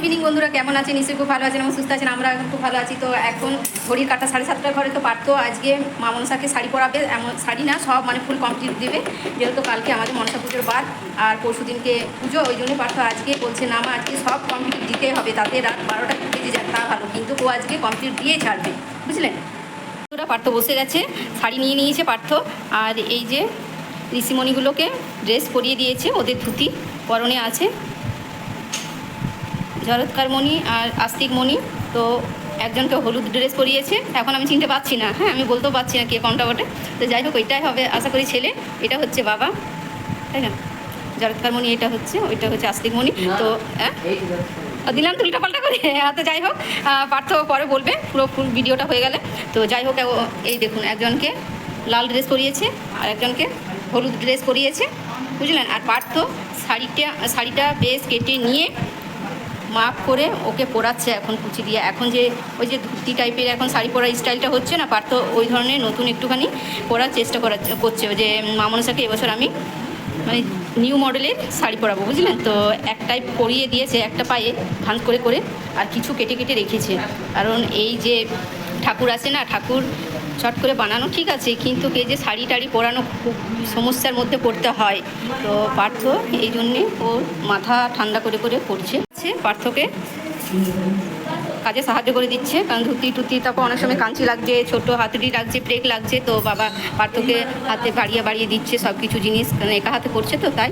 Evening বন্ধুরা, কেমন আছেন? নিশ্চয়ই খুব ভালো আছেন এবং সুস্থ আছেন। আমরা এখন খুব ভালো আছি। তো এখন ঘড়ির কাটা সাড়ে সাতটার ঘরে তো পারতো আজকে মা মনসাকে শাড়ি পরাবে, এমন শাড়ি না, সব মানে ফুল কমপ্লিট দেবে। যেহেতু কালকে আমাদের মনসা পুজোর বাদ আর পরশু দিনকে পুজো, ওই জন্য পারতো আজকে বলছে, না মা, আজকে সব কমপ্লিট দিতে হবে। তাতে রাত বারোটা বেজে যাক তা ভালো। কিন্তু ও আজকে কমপ্লিট দিয়ে ছাড়বে। বুঝলেন? ওরা পার্থ বসে গেছে, শাড়ি নিয়ে নিয়েছে পার্থ। আর এই যে ঋষিমণিগুলোকে ড্রেস পরিয়ে দিয়েছে, ওদের ধুতি পরনে আছে। জরৎকার মণি আর আস্তিক মণি তো একজনকে হলুদ ড্রেস পরিয়েছে। এখন আমি চিনতে পারছি না হ্যাঁ আমি বলতেও পারছি না কে কোনটা বটে। তো যাই হোক ওইটাই হবে আশা করি ছেলে। এটা হচ্ছে বাবা তাই না? জরৎকার মণি এটা হচ্ছে ওইটা হচ্ছে আস্তিক মণি। তো হ্যাঁ দিলাম তো উল্টা পাল্টা করে। হ্যাঁ, তো যাই হোক পার্থ পরে বলবে পুরো ফুল ভিডিওটা হয়ে গেলে। তো যাই হোক এই দেখুন একজনকে লাল ড্রেস পরিয়েছে আর একজনকে হলুদ ড্রেস পরিয়েছে বুঝলেন? আর পার্থ শাড়িটা শাড়িটা বেশ কেটে নিয়ে মাপ করে ওকে পরাচ্ছে এখন কুচি দিয়ে। এখন যে ওই যে ধুতি টাইপের এখন শাড়ি পরার স্টাইলটা হচ্ছে না, পার্থ ওই ধরনের নতুন একটুখানি পরার চেষ্টা করা, করছে। যে মামনসাকে এবছর আমি মানে নিউ মডেলের শাড়ি পরাবো, বুঝলেন? তো একটাই পরিয়ে দিয়েছে, একটা পায়ে ভাঁজ করে করে, আর কিছু কেটে কেটে রেখেছে। কারণ এই যে ঠাকুর আছে না, ঠাকুর চট করে বানানো ঠিক আছে, কিন্তু কে যে শাড়ি টাড়ি পরানো খুব সমস্যার মধ্যে পড়তে হয়। তো পার্থ, এই জন্যে ও মাথা ঠান্ডা করে করে করছে আছে পার্থকে। কাজে সাহায্য করে দিচ্ছে, কারণ ধুতি টুতি তারপর অনেক সময় কাঞ্চি লাগছে, ছোট হাতুড়ি লাগছে ব্রেক লাগছে, তো বাবা পার্থকে হাতে বাড়িয়ে বাড়িয়ে দিচ্ছে সব কিছু জিনিস, কারণ একা হাতে করছে তো তাই।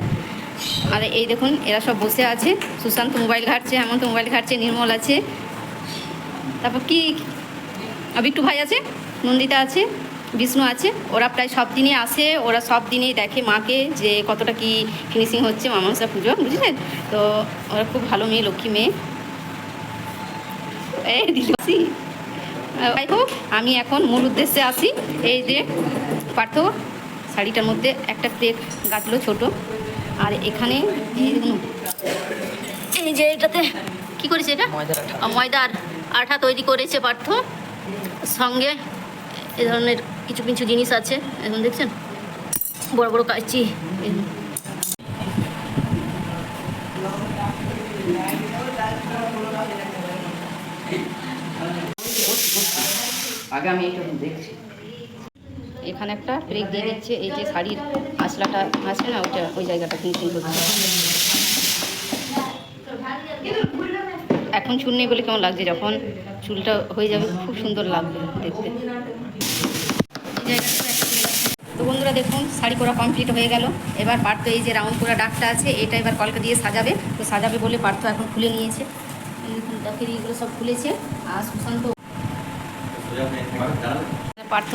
আর এই দেখুন, এরা সব বসে আছে, সুশান্ত মোবাইল ঘাটছে, হেমন্ত মোবাইল ঘাটছে, নির্মল আছে। তারপর কি আর বিট্টু ভাই আছে, নন্দিতা আছে বিষ্ণু আছে ওরা প্রায় সব দিনই আসে ওরা সব দিনেই দেখে মাকে যে কতটা কি ফিনিশিং হচ্ছে মামনসা পুজো বুঝলেন? তো ওরা খুব ভালো মেয়ে লক্ষ্মী মেয়ে। এই দিলসি যাই হোক আমি এখন মূল উদ্দেশ্যে আসি। এই যে পার্থ শাড়িটার মধ্যে একটা প্লেট গাঁথলো ছোট আর এখানে এই যে এটাতে কি করেছে এটা? ময়দার আঠা তৈরি করেছে পার্থ। সঙ্গে এ ধরনের কিছু কিছু জিনিস আছে এখন দেখছেন? বড় বড় কাঁচি আগে আমি এটা দেখছি। এখানে একটা ব্রেক দিয়ে দিচ্ছে এই যে শাড়ির আঁচলাটা আছে না ওইটা ওই জায়গাটা ফিনিশিং করছে। এখন চুল নেই বলে কেমন লাগছে? যখন চুলটা হয়ে যাবে খুব সুন্দর লাগবে দেখতে এই জায়গাটা একটা break। তো বন্ধুরা দেখুন, শাড়ি পরা কমপ্লিট হয়ে গেল। এবার পার্থ এই যে রাউন্ড করা ডাকটা আছে, এটা এবার কলকা দিয়ে সাজাবে। তো সাজাবে বলে পার্থ এখন খুলে নিয়েছে। এগুলো সব খুলেছে। আর সুশান্ত পার্থ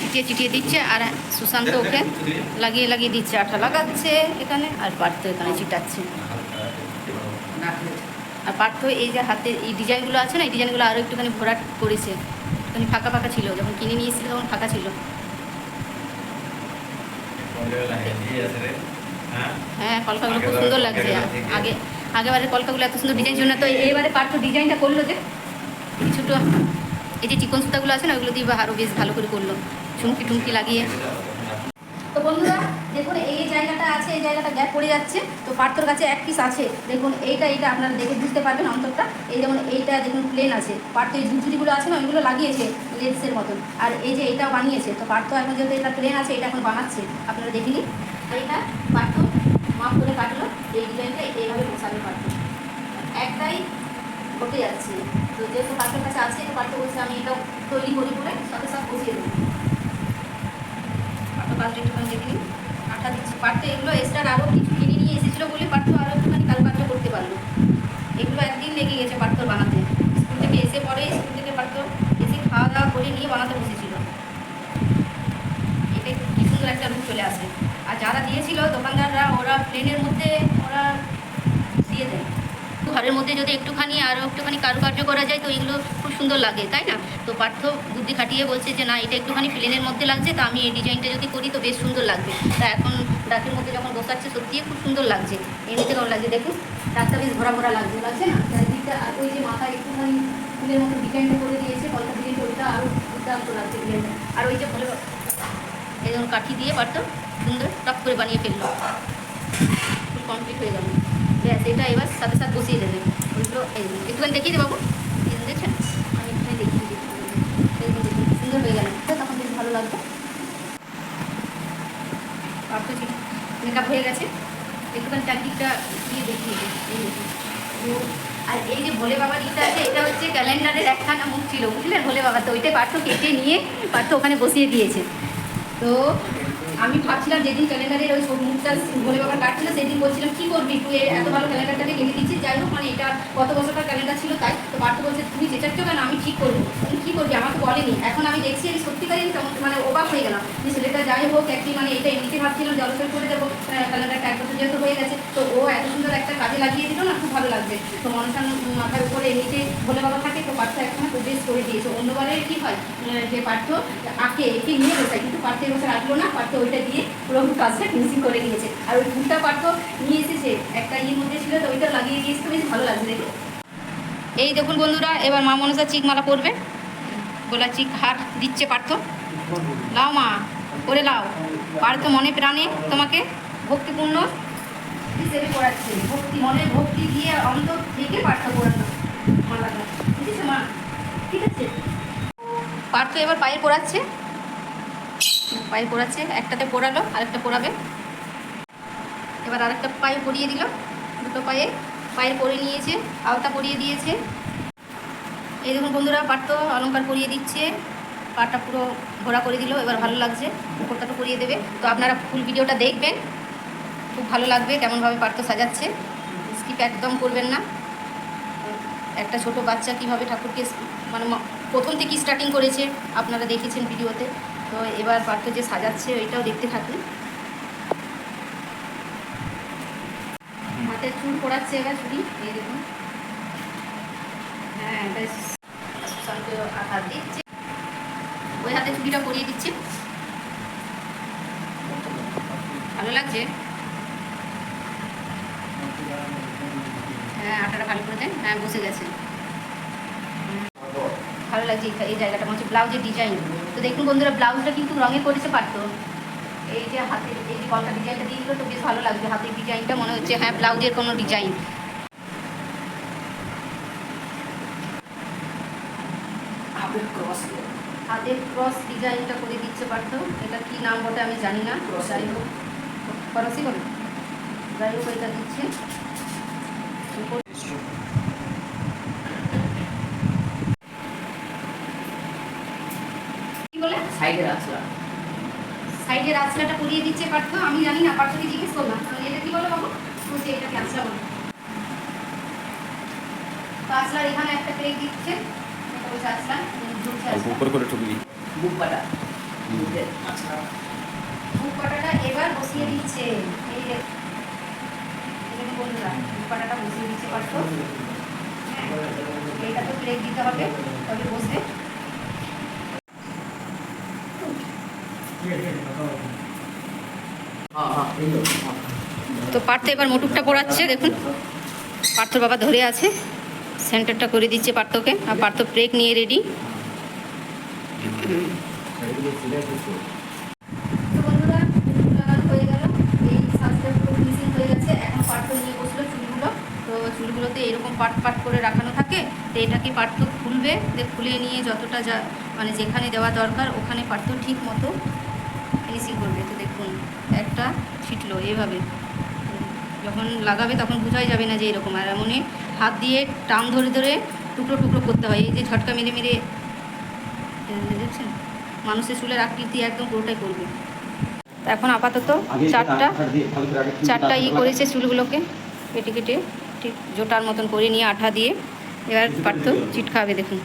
চিটিয়ে চিটিয়ে দিচ্ছে, আর সুশান্ত ওকে লাগিয়ে লাগিয়ে দিচ্ছে। আঠা লাগাচ্ছে এখানে, আর পার্থ এখানে চিটাচ্ছে আর পার্থ এই যে হাতে, এই ডিজাইনগুলো আছে না, এই ডিজাইনগুলো আরও একটুখানি ভরাট করেছে। একটুখানি ফাঁকা ফাঁকা ছিল, যখন কিনে নিয়ে এসেছিল তখন ফাঁকা ছিল। হ্যাঁ কলকাগুলো খুব সুন্দর লাগছে। আগে আগেবারে কলকাগুলো এত সুন্দর ডিজাইন ছিল না তো এইবারে পার্থ ডিজাইনটা করল যে এই যে চিকন সুতাগুলো আছে না ওগুলো দিয়ে আরও বেশ ভালো করে করল। চুমকি টুমকি লাগিয়ে। তো বন্ধুরা দেখুন, এই জায়গাটা আছে, এই জায়গাটা গ্যাপ পড়ে যাচ্ছে। তো পার্থর কাছে এক পিস আছে। দেখুন, এইটা এইটা আপনারা দেখে বুঝতে পারবেন অন্তরটা। এই যেমন এইটা, দেখুন প্লেন আছে। পার্থ এই ঝুঝুরিগুলো আছে না, ওইগুলো লাগিয়েছে লেন্সের মতন। আর এই যে এইটাও বানিয়েছে, তো পার্থ এখন যেহেতু এটা প্লেন আছে, এটা এখন বানাচ্ছে, আপনারা দেখে নিন। এইটা পার্থ মাপ করে কাটলো, এই ডিজাইনটা এইভাবে বসাবে পার্থ। একটাই ঘটে যাচ্ছে। তো যেহেতু পার্থের কাছে আছে পার্থ বলছে, আমি এটা তৈরি করি করে সাথে সাথে বসিয়ে দেবো। পার্থ কাজটা একটুখানি দিচ্ছি। পার্থ এগুলো এক্সট্রা আরও কিছু কিনে নিয়ে এসেছিল বলে পার্থ আরও একটুখানি কারুকার্য করতে পারল। এগুলো একদিন লেগে গেছে পার্থর বানাতে। স্কুল থেকে এসে পরে স্কুল থেকে পার্থ এসে খাওয়া দাওয়া করে নিয়ে বানাতে বসেছিল। এটা কি সুন্দর একটা রূপ চলে আসে। আর যারা দিয়েছিল দোকানদাররা ওরা প্লেনের মধ্যে ওরা দিয়ে দেয়। ঘরের মধ্যে যদি একটুখানি আরও একটুখানি কারুকার্য করা যায়, তো এগুলো খুব সুন্দর লাগে, তাই না? তো পার্থ বুদ্ধি খাটিয়ে বলছে যে, না, এটা একটুখানি প্লেনের মধ্যে লাগছে, তো আমি এই ডিজাইনটা যদি করি, তো বেশ সুন্দর লাগবে। তা এখন ডাকের মধ্যে যখন বসাচ্ছে সত্যিই খুব সুন্দর লাগছে। এমনিতে কেমন লাগছে দেখুন? ডাকটা বেশ ভরা ভরা লাগছে লাগছে না? ওই যে মাথায় একটুখানি ফুলের মতো ডিজাইনটা করে দিয়েছে কলকা ডিজাইন ওইটা আরও দুর্দান্ত লাগছে ডিজাইনটা আর ওই যে ভালো যেমন কাঠি দিয়ে পার্থ সুন্দর টপ করে বানিয়ে ফেলল। ফুল কমপ্লিট হয়ে গেল। ব্যাস এটা এবার সাথে সাথে বসিয়ে দেবে দেখুন, একটুখানি দেখিয়ে দিই বাবু দেখছেন আমি একটুখানি দেখিয়ে দিই সুন্দর হয়ে গেল তখন বেশ ভালো লাগবে আর তো মেকআপ হয়ে গেছে একটুখানি চারদিকটা দিয়ে দেখিয়ে দিই আর এই যে ভোলে বাবার ইটা আছে এটা হচ্ছে ক্যালেন্ডারের একখানা মুখ ছিল বুঝলেন ভোলে বাবা তো ওইটা পার্থ কেটে নিয়ে পার্থ ওখানে বসিয়ে দিয়েছে তো আমি ভাবছিলাম যেদিন ক্যালেন্ডারের ওই মুখটা ভোলে বাবার কাটছিল, সেদিন বলছিলাম, কি করবি তুই? এত ভালো ক্যালেন্ডারটাকে কেটে দিচ্ছিস? কত বছরকার ক্যালেন্ডার ছিল তাই, তো পার্থ বলছে, তুমি চেঁচাচ্ছ কেন? আমি ঠিক করব। তুমি কী করবি? আমাকে বলেনি। এখন আমি দেখছি, আমি সত্যিকারই তেমন মানে অবাক হয়ে গেলাম যে ছেলেটা যাই হোক, একটি মানে এটা এমনিতে ভাবছিলাম জলসর করে দেবো ক্যালেন্ডারটা এক বছর যেহেতু হয়ে গেছে। তো ও এত সুন্দর একটা কাজে লাগিয়ে দিল না, খুব ভালো লাগবে। তো মনসান মাথার উপরে এমনিতে ভোলে বাবা থাকে, তো পার্থ একখানা প্রবেশ করে দিয়েছে। অন্যবারে কি হয়? যে পার্থ আঁকে, একে নিয়ে বসে কিন্তু পার্থ এবছর আঁকলো না, পার্থ ওইটা দিয়ে পুরো কাজটা ফিনিশিং করে নিয়েছে আর ওই ফুলটা পার্থ নিয়ে এসেছে। একটা ইয়ের মধ্যে ছিল, তো ওইটা লাগিয়ে দিয়েছে, তো বেশ ভালো লাগছে দেখে এই দেখুন বন্ধুরা, এবার মা মনসা চিক মালা পরবে। গোলা চিক হার দিচ্ছে পার্থ। লাও মা করে লাও। পার্থ মনে প্রাণে তোমাকে ভক্তিপূর্ণ হিসেবে পড়াচ্ছে। ভক্তি মনে ভক্তি দিয়ে অন্তর থেকে পার্থ পড়ানো। মা ঠিক আছে? পার্থ এবার পায়ে পড়াচ্ছে। পায়ে পড়াচ্ছে, একটাতে পড়ালো, আরেকটা পড়াবে। এবার আরেকটা পায়ে পরিয়ে দিল। দুটো পায়ে। পায়ে পরে নিয়েছে আওতা পরিয়ে দিয়েছে। এই দেখুন বন্ধুরা, পাট তো অলঙ্কার পরিয়ে দিচ্ছে, পাটটা পুরো ঘোরা করে দিল, এবার ভালো লাগছে, উপরটা তো পরিয়ে দেবে। তো আপনারা ফুল ভিডিওটা দেখবেন, খুব ভালো লাগবে কেমনভাবে পাট তো সাজাচ্ছে। স্কিপ একদম করবেন না। একটা ছোট বাচ্চা কীভাবে ঠাকুরকে মানে প্রথম থেকে স্টার্টিং করেছে, আপনারা দেখেছেন ভিডিওতে। তো এবার পার্থ যে সাজাচ্ছে, ওইটাও দেখতে থাকুন। হাতে চুল পড়াচ্ছে এবার চুড়ি এই দেখুন। হ্যাঁ বেশ। আঘাত দিচ্ছে। ওই হাতে চুড়িটা পরিয়ে দিচ্ছে। ভালো লাগছে? হ্যাঁ আটাটা ভালো করে দেন। হ্যাঁ বসে গেছে। ভালো লাগছে এই- জায়গাটা। হচ্ছে ব্লাউজের ডিজাইন তো দেখুন বন্ধুরা, ব্লাউজটা কিন্তু রঙে করেছে পারতো। এই যে হাতের এই যে কলকা ডিজাইনটা দিয়ে দিল তো বেশ ভালো লাগবে। হাতের ডিজাইনটা মনে হচ্ছে হ্যাঁ ব্লাউজের কোনো ডিজাইন হাতের ক্রস ডিজাইনটা করে দিচ্ছে পারতো এটা কি নাম বটে আমি জানি না। যাই হোক খরচই বলে যাই হোক এটা দিচ্ছে। কি বলে সাইডে রাখলাম সাইডের আঁচলাটা পরিয়ে দিচ্ছে পার্থ আমি জানি না পার্থকে জিজ্ঞেস করলাম। তাহলে এটা কি বলো বাবু? বলছে এটাকে আঁচলা বলো। তো এখানে একটা পেয়ে দিচ্ছে এটা বলছে উপর করে ঠুকবি বুক পাটা। আচ্ছা। বুক পাটাটা এবার বসিয়ে দিচ্ছে। এই যে এই দেখুন বন্ধুরা বুক পাটাটা বসিয়ে দিচ্ছে পার্থ। হ্যাঁ এইটা তো প্লেট দিতে হবে তবে বসবে হ্যাঁ হ্যাঁ এই তো। পার্থ এবার মোটুকটা পড়াচ্ছে, দেখুন। পার্থর বাবা ধরে আছে। সেন্টারটা করে দিচ্ছে পার্থকে। আর পার্থ ব্রেক নিয়ে রেডি চুলগুলোতে এরকম পাট পাট করে রাখানো থাকে। তো এটাকে পার্থ খুলবে। খুলে নিয়ে যতটা যা মানে যেখানে দেওয়া দরকার, ওখানে পার্থ ঠিক মতো ফিনিশিং করবে তো দেখুন একটা ছিটলো এভাবে। যখন লাগাবে তখন বোঝাই যাবে না যে এরকম। আর এমনই হাত দিয়ে টান ধরে ধরে টুকরো টুকরো করতে হয়। এই যে ঝটকা মেরে মেরে দেখছেন? মানুষের চুলের আকৃতি একদম পুরোটাই করবে। তো এখন আপাতত চারটা চারটা ই করেছে চুলগুলোকে। কেটে কেটে ঠিক জোটার মতন করে নিয়ে আঠা দিয়ে এবার পারতো চিটকাবে দেখুন।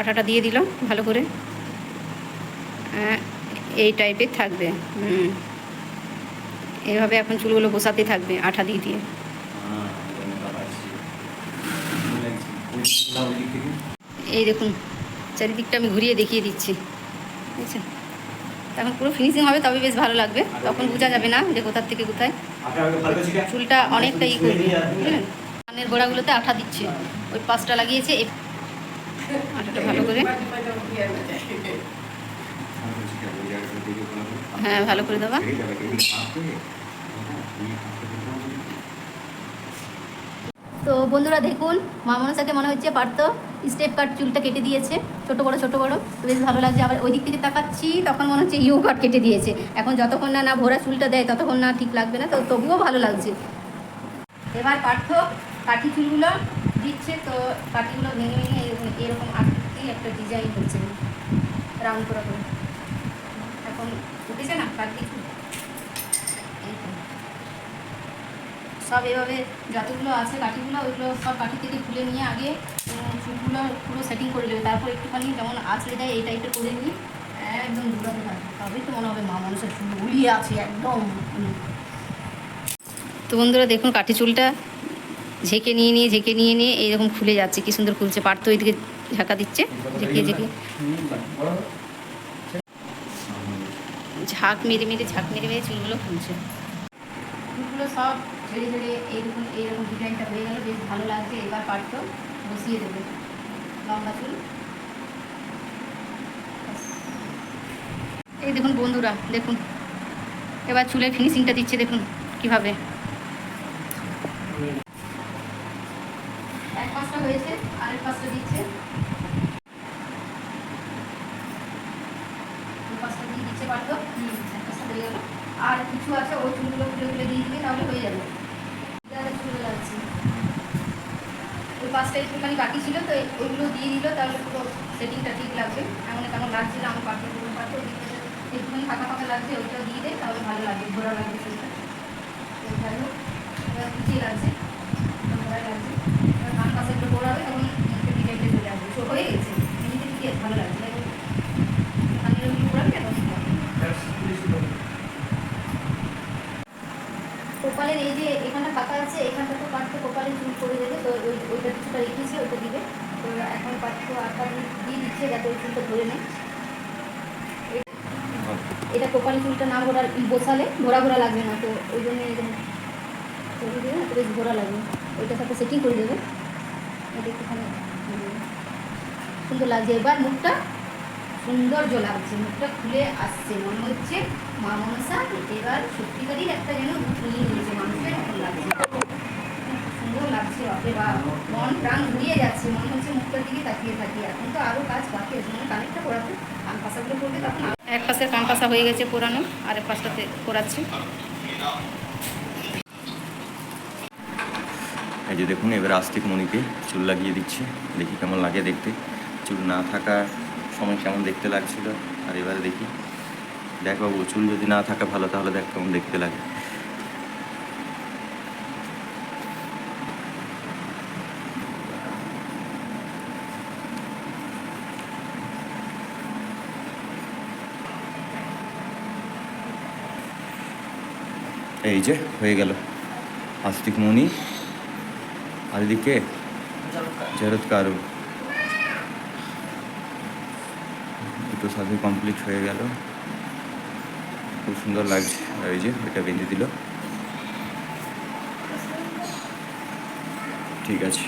আঠাটা দিয়ে দিল ভালো করে। এই টাইপের থাকবে। হুম। এভাবে এখন চুলগুলো বসাতে থাকবে, আঠা দিয়ে দিয়ে। এই দেখুন, চারিদিকটা আমি ঘুরিয়ে দেখিয়ে দিচ্ছি। বুঝছেন এখন পুরো ফিনিশিং হবে, তবে বেশ ভালো লাগবে। তখন বোঝা যাবে না যে কোথার থেকে কোথায়। চুলটা অনেকটা করবে, বুঝলেন? কানের গোড়াগুলোতে আঠা দিচ্ছে। ওই পাঁচটা লাগিয়েছে আঠাটা ভালো করে। হ্যাঁ ভালো করে দেবা তো বন্ধুরা দেখুন, মা সাথে মনে হচ্ছে পারতো স্টেপ কাট চুলটা কেটে দিয়েছে, ছোট বড় ছোট বড়। তো বেশ ভালো লাগছে। আবার ওই দিক থেকে তাকাচ্ছি, তখন মনে হচ্ছে ইউ কাট কেটে দিয়েছে। এখন যতক্ষণ না না ভোরা চুলটা দেয়, ততক্ষণ না ঠিক লাগবে না। তো তবুও ভালো লাগছে। এবার পার্থ কাঠি চুলগুলো দিচ্ছে, তো কাঠিগুলো ভেঙে ভেঙে এরকম আকৃতি একটা ডিজাইন হচ্ছে রাউন্ড করা করে এখন না সব এভাবে যতগুলো আছে কাঠিগুলো ওইগুলো সব কাঠি থেকে খুলে নিয়ে আগে চুলগুলো পুরো সেটিং করে নেবে। তারপর একটুখানি যেমন আঁচড়ে দেয় এই টাইপের করে নিই একদম দূরাতে থাকবে। তবেই তো মনে হবে মা মানুষের চুল উড়িয়ে আছে একদম। তো বন্ধুরা দেখুন কাঠি চুলটা ঝেঁকে নিয়ে নিয়ে ঝেঁকে নিয়ে নিয়ে এইরকম খুলে যাচ্ছে। কি সুন্দর খুলছে। পারতো ওইদিকে ঝাঁকা দিচ্ছে। ঝেঁকে ঝেঁকে ঝাঁক মেরে মেরে, ঝাঁক মেরে মেরে চুলগুলো খুলছে। চুলগুলো সব ঝেড়ে ঝেড়ে এইরকম এইরকম ডিজাইনটা হয়ে গেল, বেশ ভালো লাগছে। এবার পারতো বসিয়ে দেবে। লম্বা চুল। এই দেখুন বন্ধুরা, দেখুন। এবার চুলের ফিনিশিংটা দিচ্ছে, দেখুন কীভাবে। এক পাশটা হয়েছে, আরেক পাশটা দিচ্ছে দু পাশটা দিয়ে দিচ্ছে পারতো এক পাশটা হয়ে গেল আর কিছু আছে, ওই চুলগুলো খুলে খুলে দিয়ে দিবে, তাহলে হয়ে যাবে। চলে যাচ্ছে ওই পাশটা একটুখানি বাকি ছিল, তো ওইগুলো দিয়ে দিল, তাহলে পুরো সেটিংটা ঠিক লাগবে। এমন কেমন লাগছিল আমার পাখি পুরো পাখি একটুখানি ফাঁকা ফাঁকা লাগছে ওইটা দিয়ে দেয় তাহলে ভালো লাগবে ঘোরা লাগবে সেটা হোক, এবার পিছিয়ে লাগছে লাগছে। এবার কান পাশে একটু ঘোরাবে, তখন তো হয়ে গেছে ঠিক ভালো লাগছে তাই ঘোরাবে না তখন কপালের এই যে এখানটা ফাঁকা আছে, এখানটা তো পাত্র কপালে চুল করে দেবে তো ওই, ওইটা কিছুটা রেখেছে, ওইটা দিবে। তো এখন পাত্র আটটা দিয়ে দিচ্ছে যাতে ওই চুলটা ধরে নেয়। এটা কপালে চুলটা না ঘোরা বসালে ঘোরা ঘোরা লাগবে না, তো ওই জন্য বেশ ঘোরা লাগবে। ওইটার সাথে সেটিং করে দেবে। এটা একটুখানি সুন্দর লাগছে। এবার মুখটা সৌন্দর্য লাগছে, মুখটা খুলে আসছে, মনে হচ্ছে মা মনসা এবার সত্যিকারই একটা যেন নিয়ে নিয়েছে মানুষের মতন লাগছে। সুন্দর লাগছে বাপরে বা মন প্রাণ ঘুরিয়ে যাচ্ছে, মনে হচ্ছে মুখটার দিকে তাকিয়ে থাকি। এখন তো আরও কাজ বাকি আছে মানে কানেরটা করাতে কান পাশাগুলো করবে তখন এক পাশা হয়ে গেছে পোড়ানো আর এক পাশটাতে করাচ্ছি এই যে দেখুন, এবার আস্তিক মণিকে চুল লাগিয়ে দিচ্ছি। দেখি কেমন লাগে দেখতে। চুল না থাকার সময় কেমন দেখতে লাগছিল, আর এবারে দেখি। দেখ বাবু চুল যদি না থাকে ভালো, তাহলে দেখ কেমন দেখতে লাগে। এই যে, হয়ে গেল। আস্তিক মণি আর এদিকে জরৎকারু। দুটো সাথে কমপ্লিট হয়ে গেল। খুব সুন্দর লাগছে। এই যে এটা বেঁধে দিল। ঠিক আছে।